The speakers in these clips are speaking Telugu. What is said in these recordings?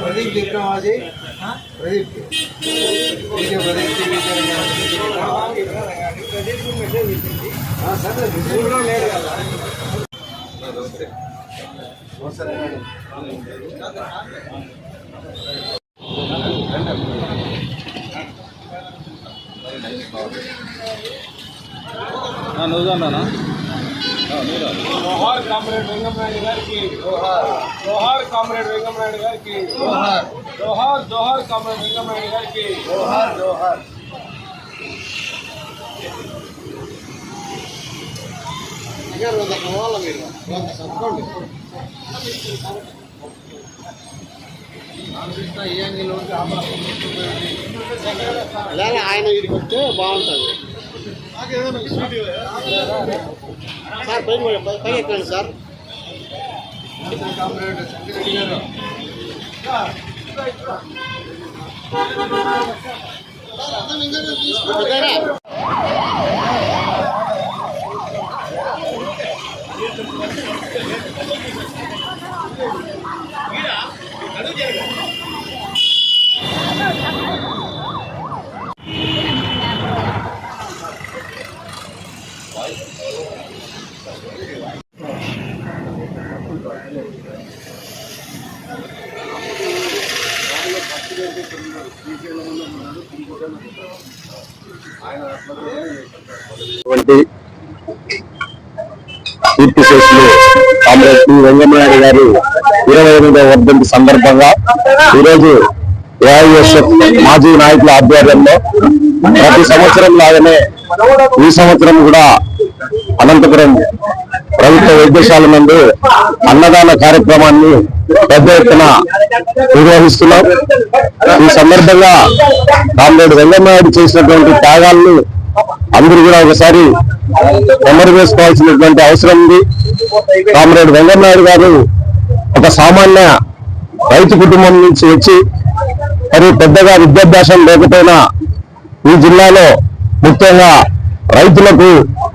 ప్రదీప్ విక్రమాజీ ప్రదీప్ వీడియో ప్రదీప్ లేదు కదా జోహార్ కామ్రేడ్ వెంగమనాయుడు గారికి జోహార్. కామ్రేడ్ వెంగమనాయుడు గారికి జోహార్. జోహార్ కామ్రేడ్ వెంగమనాయుడు గారికి జోహార్ జోహార్. అలాగే ఆయన వీడికి వస్తే బాగుంటుంది సార్ పైన పై- పైకి ఎక్కండి సార్? వంటి కీర్తి శేషులు కామ్రేడ్ పి వెంగమనాయుడు గారి ఇరవై ఎనిమిదవ వర్ధంతి సందర్భంగా ఈరోజు ఏఐఎస్ఎఫ్ మాజీ నాయకుల ఆధ్వర్యంలో ప్రతి సంవత్సరం లాగానే ఈ సంవత్సరం కూడా అనంతపురం ప్రభుత్వ వైద్యశాల నందు అన్నదాన కార్యక్రమాన్ని పెద్ద ఎత్తున నిర్వహిస్తున్నాం. ఈ సందర్భంగా కామ్రేడ్ వెంగమనాయుడు చేసినటువంటి త్యాగాలను అందరూ కూడా ఒకసారి నెమరు వేసుకోవాల్సినటువంటి అవసరం ఉంది. కామ్రేడ్ వెంగమనాయుడు గారు ఒక సామాన్య రైతు కుటుంబం నుంచి వచ్చి మరి పెద్దగా విద్యాభ్యాసం లేకపోయినా ఈ జిల్లాలో ముఖ్యంగా రైతులకు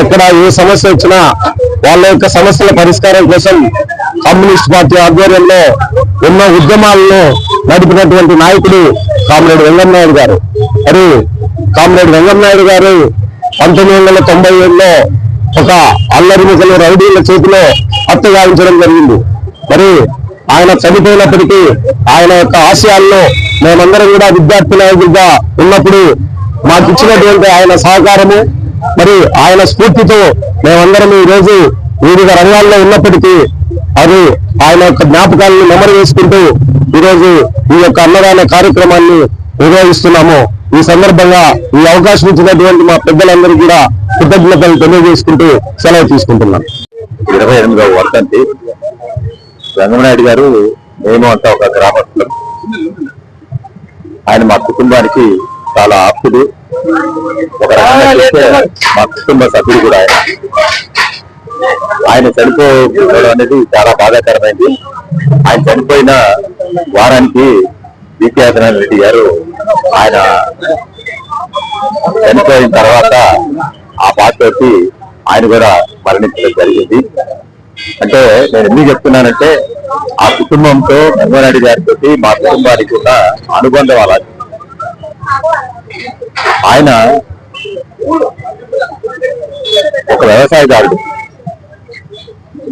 ఎక్కడ ఏ సమస్య వచ్చినా వాళ్ళ యొక్క సమస్యల పరిష్కారం కోసం కమ్యూనిస్ట్ పార్టీ ఆధ్వర్యంలో ఎన్నో ఉద్యమాలను నడిపినటువంటి నాయకుడు కామ్రేడ్ వెంగన్నాయుడు గారు. మరి కామ్రేడ్ వెంగన్నాయుడు గారు పంతొమ్మిది వందల తొంభై ఏడులో ఒక అల్లరి ముఖలు రౌడీల చేతిలో హత్య గావించడం జరిగింది. మరి ఆయన చనిపోయినప్పటికీ ఆయన యొక్క ఆశయాల్లో మేమందరం కూడా విద్యార్థి నాయకుడిగా ఉన్నప్పుడు మాకు ఇచ్చినటువంటి ఆయన సహకారము మరి ఆయన స్ఫూర్తితో మేమందరం ఈ రోజు వివిధ రంగాల్లో ఉన్నప్పటికీ అది ఆయన యొక్క జ్ఞాపకాలను నెమరు వేసుకుంటూ ఈరోజు ఈ యొక్క అన్నదాన కార్యక్రమాన్ని నిర్వహిస్తున్నాము. ఈ సందర్భంగా ఈ అవకాశం ఇచ్చినటువంటి మా పెద్దలందరికీ కూడా కృతజ్ఞతలు తెలియజేసుకుంటూ సెలవు తీసుకుంటున్నాను. ఇరవై ఎనిమిదవ వర్ధంతి రంగనాయుడు గారు మేము అంతా ఒక గ్రామస్తులం. ఆయన మా కుటుంబానికి చాలా ఆప్తుడు. ఒక రకంగా చూస్తే మా కుటుంబ సభ్యుడు కూడా ఆయన. ఆయన చనిపోవడం అనేది చాలా బాధాకరమైంది. ఆయన చనిపోయిన వారానికి విద్యాధనారాయణ రెడ్డి గారు ఆయన చనిపోయిన తర్వాత ఆ పార్టీ ఆయన కూడా మరణించడం జరిగింది. అంటే నేను ఎందుకు చెప్తున్నానంటే ఆ కుటుంబంతో వెంకటరెడ్డి గారితో మా కుటుంబానికి ఉన్న అనుబంధం అలా. ఆయన ఒక వ్యవసాయదారుడు.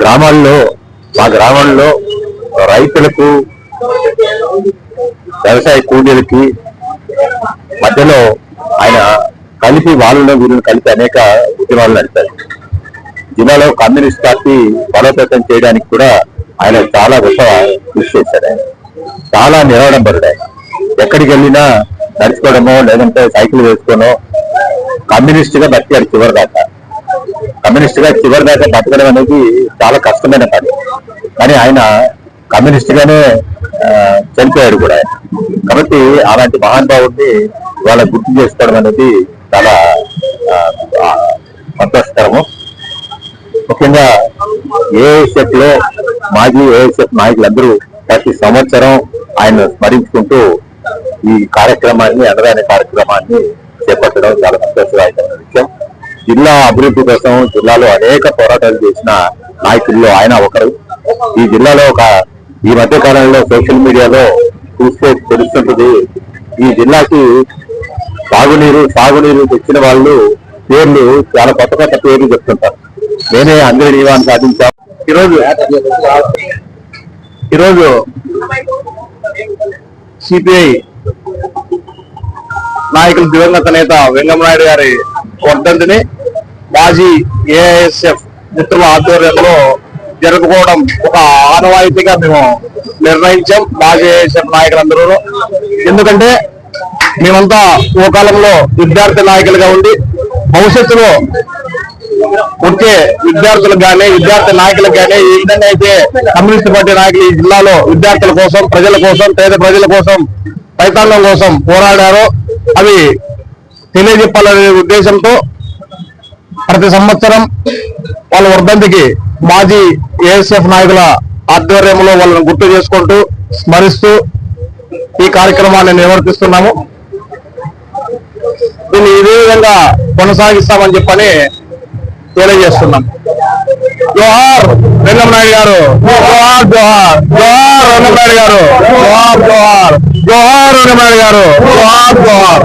గ్రామాల్లో మా గ్రామంలో రైతులకు వ్యవసాయ కూలీలకి మధ్యలో ఆయన కలిపి వాళ్ళలో వీళ్ళని కలిపి అనేక ఉద్యమాలు నడిపారు. జిల్లాలో కమ్యూనిస్ట్ పార్టీ బలోపేతం చేయడానికి కూడా ఆయన చాలా గొప్ప కృషి చేశారు ఆయన. చాలా నిరాడంబరుడు ఆయన ఎక్కడికి వెళ్ళినా నడుచుకోవడమో లేదంటే సైకిల్ వేసుకోనో కమ్యూనిస్ట్గా బతికాడు చివరి దాకా కమ్యూనిస్ట్గా చివరి దాకా బతకడం అనేది చాలా కష్టమైన పని. కానీ ఆయన కమ్యూనిస్ట్ గానే చనిపోయాడు కూడా. కాబట్టి అలాంటి మహానుభావుడిని వాళ్ళ గుర్తు చేసుకోవడం అనేది చాలా సంతోషకరము. ముఖ్యంగా ఏఐఎస్ఎఫ్లో మాజీ ఏఐఎస్ఎఫ్ నాయకులందరూ ప్రతి సంవత్సరం ఆయన స్మరించుకుంటూ ఈ కార్యక్రమాన్ని అన్నదాన కార్యక్రమాన్ని చేపట్టడం చాలా సంతోషంగా జిల్లా అభివృద్ధి కోసం జిల్లాలో అనేక పోరాటాలు చేసిన నాయకుల్లో ఆయన ఒకరు. ఈ జిల్లాలో ఒక ఈ మధ్య కాలంలో సోషల్ మీడియాలో చూస్తే తెలుస్తుంటుంది. ఈ జిల్లాకి సాగునీరు సాగునీరు తెచ్చిన వాళ్ళు పేర్లు చాలా కొత్త కొత్త పేర్లు చెప్తుంటారు. నేనే అందరి నియమాన్ని సాధించాం ఈరోజు ఈరోజు సిపిఐ నాయకులు దివంగత నేత వెంగమనాయుడు గారి వర్ధంతిని మాజీ ఏఐఎస్ఎఫ్ మిత్రుల ఆధ్వర్యంలో జరుపుకోవడం ఒక ఆనవాయితీగా మేము నిర్ణయించాం. మాజీ ఏఐఎస్ఎఫ్ నాయకులందరూ. ఎందుకంటే మేమంతా ఓ కాలంలో విద్యార్థి నాయకులుగా ఉండి భవిష్యత్తులో వచ్చే విద్యార్థులకు కానీ విద్యార్థి నాయకులకు కానీ ఈ విధంగా అయితే కమ్యూనిస్ట్ పార్టీ నాయకులు ఈ జిల్లాలో విద్యార్థుల కోసం ప్రజల కోసం పేద ప్రజల కోసం రైతాంగం కోసం పోరాడారో అవి తెలియజెప్పాలనే ఉద్దేశంతో ప్రతి సంవత్సరం వాళ్ళ వర్ధంతికి మాజీ ఏఎస్ఎఫ్ నాయకుల ఆధ్వర్యంలో వాళ్ళని గుర్తు చేసుకుంటూ స్మరిస్తూ ఈ కార్యక్రమాన్ని నిర్వర్తిస్తున్నాము. దీన్ని ఇదే విధంగా కొనసాగిస్తామని చెప్పని తెలియజేస్తున్నాం. జోహార్ వెంగమనాయుడు గారు. జోహార్ జోహార్. జోహార్ వెంగమనాయుడు గారు. జోహార్ జోహార్. జోహార్ వెంగమనాయుడు గారు. జోహార్ జోహార్.